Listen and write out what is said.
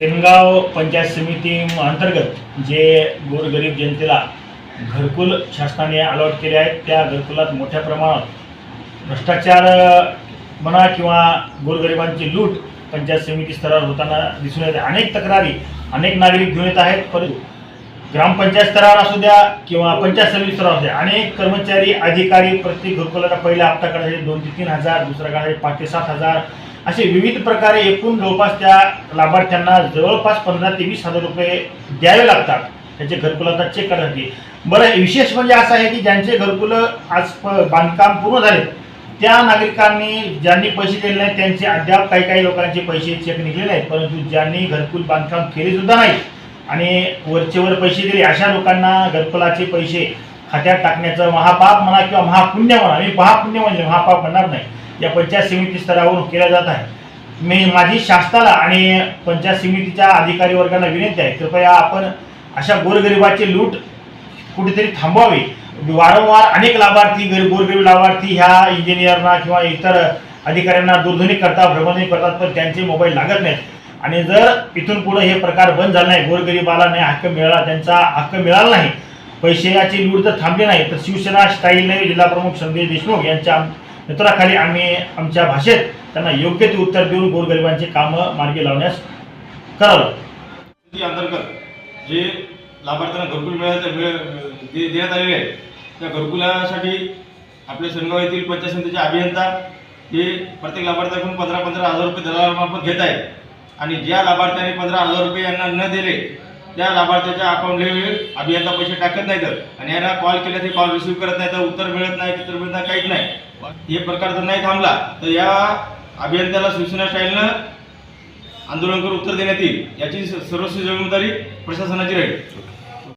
सेनगाव पंचायत समिती अंतर्गत जे गोरगरीब जनतेला घरकुल शासनाने अलॉट केले आहेत त्या घरकुलात मोठ्या प्रमाणात भ्रष्टाचार म्हणा किंवा गोरगरिबांची लूट पंचायत समिती स्तरावर होताना दिसून येते. अनेक तक्रारी अनेक नागरिक घेऊन येत आहेत परंतु ग्रामपंचायत स्तरावर असू द्या किंवा पंचायत समिती स्तरावर असू द्या अनेक कर्मचारी अधिकारी प्रत्येक घरकुलाचा पहिला हप्ता काढायचे दोन ते तीन हजार दुसरा काढायचे पाच ते सात हजार असे विविध प्रकारे एकूण जवळपास त्या लाभार्थ्यांना जवळपास पंधरा ते वीस हजार रुपये द्यावे लागतात. त्याचे घरकुलाचा चेक करण्यासाठी बरं विशेष म्हणजे असं आहे की ज्यांचे घरकुलं आज प- बांधकाम पूर्ण झाले त्या नागरिकांनी ज्यांनी पैसे दिले नाहीत त्यांचे अद्याप काही काही लोकांचे पैसे चेक निघले नाहीत परंतु ज्यांनी घरकुल बांधकाम केले सुद्धा नाही आणि वरचेवर पैसे दिले अशा लोकांना घरकुलाचे पैसे खात्यात टाकण्याचं महापाप म्हणा किंवा महापुण्य म्हणा मी महापुण्य म्हणजे महापाप म्हणणार नाही. या पंचायत समिती स्तरावरून केल्या जात आहे. मी माझी शासनाला आणि पंचायत समितीच्या अधिकारी वर्गांना विनंती आहे कृपया आपण अशा गोरगरिबाची लूट कुठेतरी थांबवावी. वारंवार अनेक लाभार्थी गरीब गोरगरीब लाभार्थी ह्या इंजिनियरना किंवा इतर अधिकाऱ्यांना दूरध्वनी करतात भ्रमणी करतात पण त्यांचे मोबाईल लागत नाहीत. आणि जर इथून पुढे हे प्रकार बंद झाला नाही गोरगरिबाला नाही हक्क मिळाला त्यांचा हक्क मिळाला नाही पैशाची लूट जर थांबली नाही तर शिवसेना स्टाईलने जिल्हाप्रमुख संदेश देशमुख यांच्या नेतृत्वाखाली आम्ही आमच्या भाषेत त्यांना योग्य ते उत्तर देऊन गोरगरिबांची कामं मार्गी लावण्यास करावं. अंतर्गत जे लाभार्थ्यांना घरकुल मिळायचं दे- देण्यात आलेले आहे त्या घरकुलासाठी आपल्या शनगाव येथील पंचायत समितीचे अभियंता हे प्रत्येक लाभार्थ्याकडून पंधरा पंधरा हजार रुपये दलालामार्फत घेत आहेत. आणि ज्या लाभार्थ्याने पंधरा हजार रुपये यांना न दिले त्या लाभार्थ्याच्या अकाउंटला अभियंता पैसे टाकत नाहीत. आणि यांना कॉल केला ते कॉल रिसिव्ह करत नाही तर उत्तर मिळत नाही चित्र मिळत नाही काहीच नाही. हे प्रकार जर नाही थांबला तर या अभियंत्याला शिवसेना स्टाईलनं आंदोलन करून उत्तर देण्यात येईल. याची स- सर्वस्वी जबाबदारी प्रशासनाची राहील.